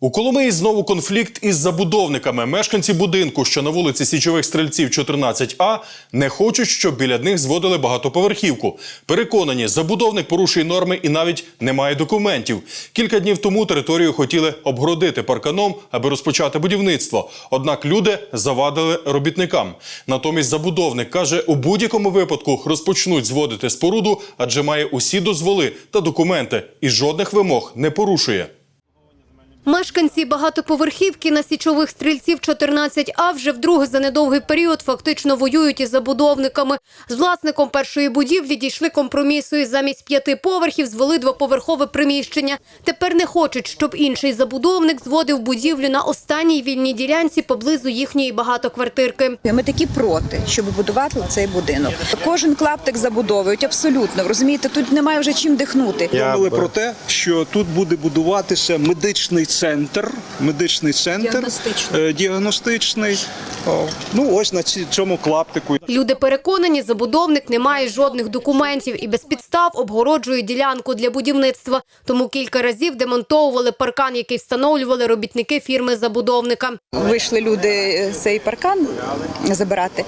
У Коломиї знову конфлікт із забудовниками. Мешканці будинку, що на вулиці Січових стрільців 14А, не хочуть, щоб біля них зводили багатоповерхівку. Переконані, забудовник порушує норми і навіть не має документів. Кілька днів тому територію хотіли обгородити парканом, аби розпочати будівництво. Однак люди завадили робітникам. Натомість забудовник каже, у будь-якому випадку розпочнуть зводити споруду, адже має усі дозволи та документи і жодних вимог не порушує. Мешканці багатоповерхівки на січових стрільців 14А вже вдруге за недовгий період фактично воюють із забудовниками. З власником першої будівлі дійшли компромісу і замість п'яти поверхів звели двоповерхове приміщення. Тепер не хочуть, щоб інший забудовник зводив будівлю на останній вільній ділянці поблизу їхньої багатоквартирки. Ми такі проти, щоб будувати цей будинок. Кожен клаптик забудовують абсолютно. Розумієте, тут немає вже чим дихнути. Думали про те, що тут буде будуватися медичний центр, медичний центр Діагностичний. е, діагностичний. Ну ось на цьому клаптику. Люди переконані, забудовник не має жодних документів і без підстав обгороджує ділянку для будівництва. Тому кілька разів демонтовували паркан, який встановлювали робітники фірми забудовника. Вийшли люди е, цей паркан забирати,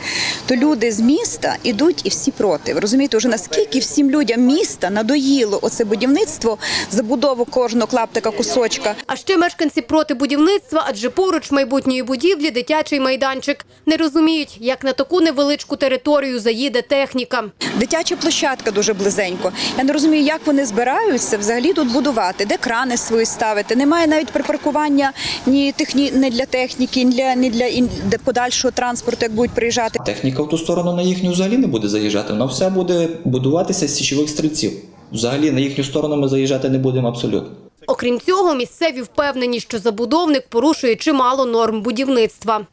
то люди з міста ідуть і всі проти. Ви розумієте, вже наскільки всім людям міста надоїло оце будівництво, забудову кожного клаптика, кусочка. А ще мешканці проти будівництва, адже поруч майбутньої будівлі дитячий майданчик. Не розуміють, як на таку невеличку територію заїде техніка. Дитяча площадка дуже близенько. Я не розумію, як вони збираються взагалі тут будувати, де крани свої ставити. Немає навіть припаркування ні техні, не для техніки, ні для ні для ін- подальшого транспорту, як будуть приїжджати. Техніка в ту сторону на їхню взагалі не буде заїжджати. Вона вся буде будуватися з січових стрільців. Взагалі на їхню сторону ми заїжджати не будемо абсолютно. Окрім цього, місцеві впевнені, що забудовник порушує чимало норм будівництва.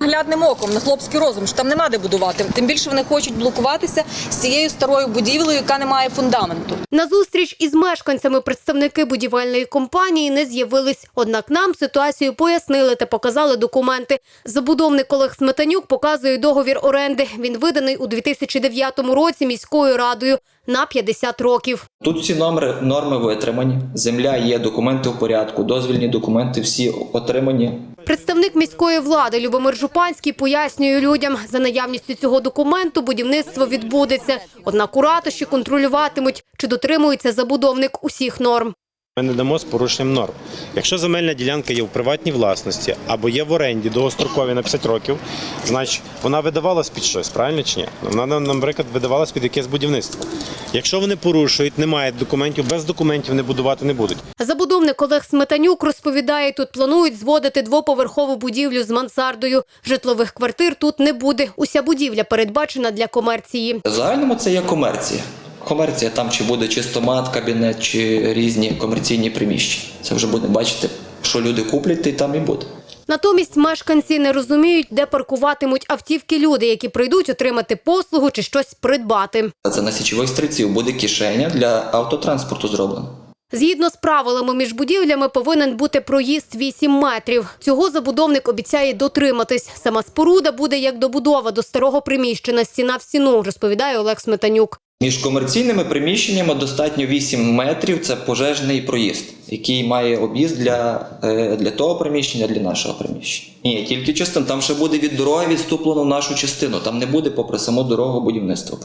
Глядним оком на хлопський розум, що там нема де будувати. Тим більше вони хочуть блокуватися з цією старою будівлею, яка не має фундаменту. На зустріч із мешканцями представники будівельної компанії не з'явились. Однак нам ситуацію пояснили та показали документи. Забудовник Олег Сметанюк показує договір оренди. Він виданий у 2009 році міською радою на 50 років. Тут всі номери, норми витримані. Земля є, документи в порядку, дозвільні документи всі отримані. Представник міської влади Любомир Жупанський пояснює людям, за наявністю цього документу будівництво відбудеться. Однак у ратуші контролюватимуть, чи дотримується забудовник усіх норм. Ми не дамо з порушенням норм. Якщо земельна ділянка є в приватній власності або є в оренді довгострокові на 50 років, значить вона видавалась під щось, правильно чи ні? Вона, наприклад, видавалась під якесь будівництво. Якщо вони порушують, не мають документів, без документів не будувати не будуть. Забудовник Олег Сметанюк розповідає, тут планують зводити двоповерхову будівлю з мансардою. Житлових квартир тут не буде. Уся будівля передбачена для комерції. В загальному це є комерція. Комерція там чи буде чистомат, кабінет, чи різні комерційні приміщення. Це вже буде бачити, що люди куплять, й там і буде. Натомість мешканці не розуміють, де паркуватимуть автівки люди, які прийдуть отримати послугу чи щось придбати. Це на січових стрільців буде кишеня для автотранспорту зроблена. Згідно з правилами між будівлями повинен бути проїзд 8 метрів. Цього забудовник обіцяє дотриматись. Сама споруда буде як добудова до старого приміщення стіна в стіну, розповідає Олег Сметанюк. Між комерційними приміщеннями достатньо 8 метрів. Це пожежний проїзд, який має об'їзд для, е, для того приміщення, для нашого приміщення. Ні, тільки частин. Там ще буде від дороги відступлено в нашу частину. Там не буде попри саму дорогу будівництва.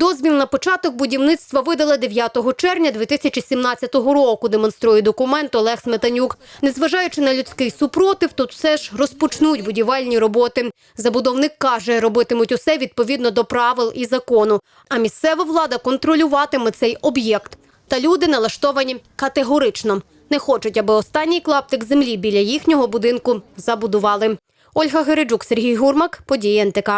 Дозвіл на початок будівництва видали 9 червня 2017 року, демонструє документ Олег Сметанюк. Незважаючи на людський супротив, тут все ж розпочнуть будівельні роботи. Забудовник каже, робитимуть усе відповідно до правил і закону. А місцева влада контролюватиме цей об'єкт. Та люди налаштовані категорично. Не хочуть, аби останній клаптик землі біля їхнього будинку забудували. Ольга Гереджук, Сергій Гурмак, події НТК.